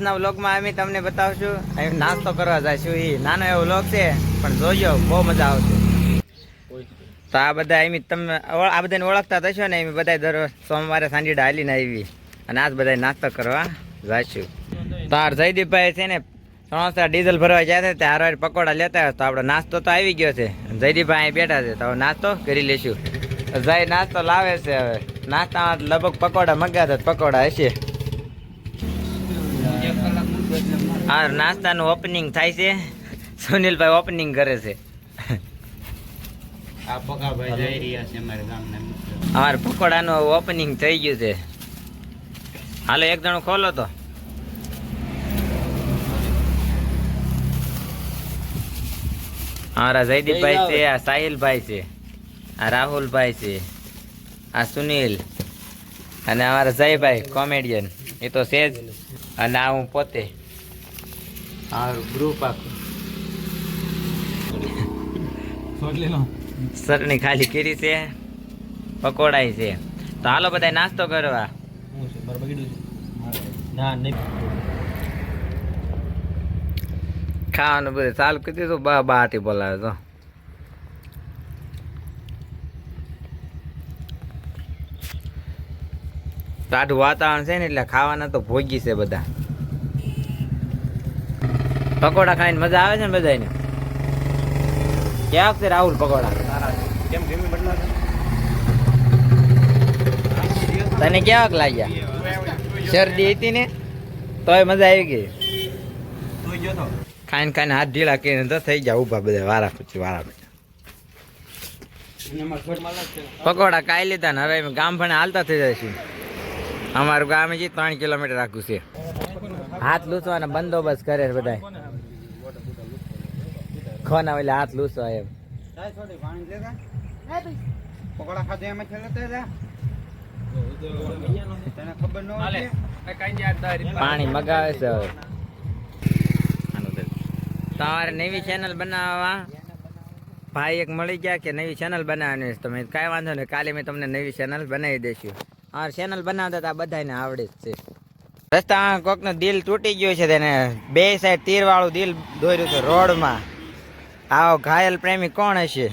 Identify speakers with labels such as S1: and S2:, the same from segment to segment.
S1: આજના વ્લોગમાં અમે તમને બતાવશું. અહીં નાસ્તો કરવા જઈશું. એ નાનો એવો વ્લોગ છે, પણ જોજો, બહુ મજા આવશે. તો આ બધા એમ તમે આ બધાને ઓળખતા થશો ને, એમ બધા દર સોમવારે સાંજે ડાલીને આવી અને આજ બધા નાસ્તો કરવા જઈશું. તો આ જયદીપભાઈ છે ને ત્રણસો ડીઝલ ભરવા ગયા છે ત્યારે હારવાર પકોડા લેતા તો આપણો નાસ્તો તો આવી ગયો છે. જયદીપભાઈ અહીં બેઠા છે, તો નાસ્તો કરી લેશું જય નાસ્તો લાવે છે હવે. નાસ્તામાં લગભગ પકોડા મગાતા પકોડા હશે. આ નાસ્તાનું ઓપનિંગ થાય છે. સુનિલભાઈ ઓપનિંગ કરે છે.
S2: અમારે
S1: પકોડાનું ઓપનિંગ થઈ ગયું છે. હાલો એક જણો ખોલો તો. અમારા જયદીપભાઈ છે આ સાહિલભાઈ છે આ રાહુલભાઈ છે આ સુનિલ અને અમારા જયભાઈ કોમેડિયન એ તો છે જ. અને આ હું પોતે. આ ગ્રુપ આખું. સરણી ખાલી કરી છે. પકોડાય છે. તો હાલો બધા નાસ્તો કરવા. ખાવાનું બધું ચાલુ કરી દીધું. બા બાટી બોલાવે તો. ટાઢું વાતાવરણ છે ને એટલે ખાવાના તો ભોગી છે બધા. પકોડા ખાઈને મજા આવે છે ને બધાને ક્યાં વખતે રાહુલ પકોડા? તને કેવાક લાગ્યા? શરદી હતી ને? તોય મજા આવી ગઈ. ખાઈને ખાઈને હાથ ઢીલા કરીને તો થઈ ગયા ઊભા બધા વારા પછી વારા પછી. પકોડા કાઈ લીધા ને હવે ગામ ભણે હાલતા થઈ જઈશું અમારું ગામે જે ત્રણ કિલોમીટર આખું છે. હાથ લૂસવાનો બંદોબસ્ત કરે છે બધા ખોના એટલે હાથ લૂસવા એમ.
S2: પકોડા ખાધે
S1: પાણી મગાવે છે હવે. આનું તો. તમારે નવી ચેનલ બનાવવા? ભાઈ એક મળી ગયા કે નવી ચેનલ બનાવવાની તમે કાંઈ વાંધો નહીં. કાલે મેં તમને નવી ચેનલ બનાવી દઈશું. આ ચેનલ બનાવતા હતા બધાને આવડે જ છે. રસ્તા કોકનું દિલ તૂટી ગયું છે તેને બે સાઈડ તીર વાળું દિલ દોર્યું છે રોડમાં. આવો ઘાયલ પ્રેમી કોણ હશે?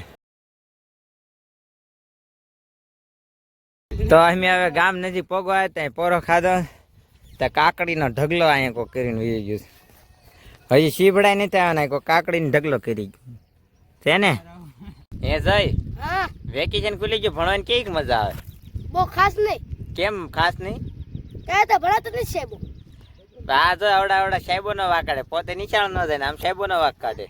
S1: તો અમે હવે ગામ નજીક પોગવા ત્યાં પોરો ખાધો. ત્યાં કાકડીનો ઢગલો અહીંયા કોઈ કરીને વી ગયું છે. હજી શીભડાય નથી આવવાના કોઈ કાકડીનો ઢગલો કરી ગયો. છે ને? એ જય.
S3: હા.
S1: વેકેશન ખુલી ગયું ભણવાની કેવી મજા આવે?
S3: બહુ ખાસ નહીં.
S1: કેમ? ખાસ નહીં?
S3: ત્યાં તો ભણાતો નથી સાહેબ.
S1: આ તો આવડા આવડા સાહેબો નો વાક પોતે નિશાળ ન જાય ને આમ સાહેબો નો વાક કાઢે.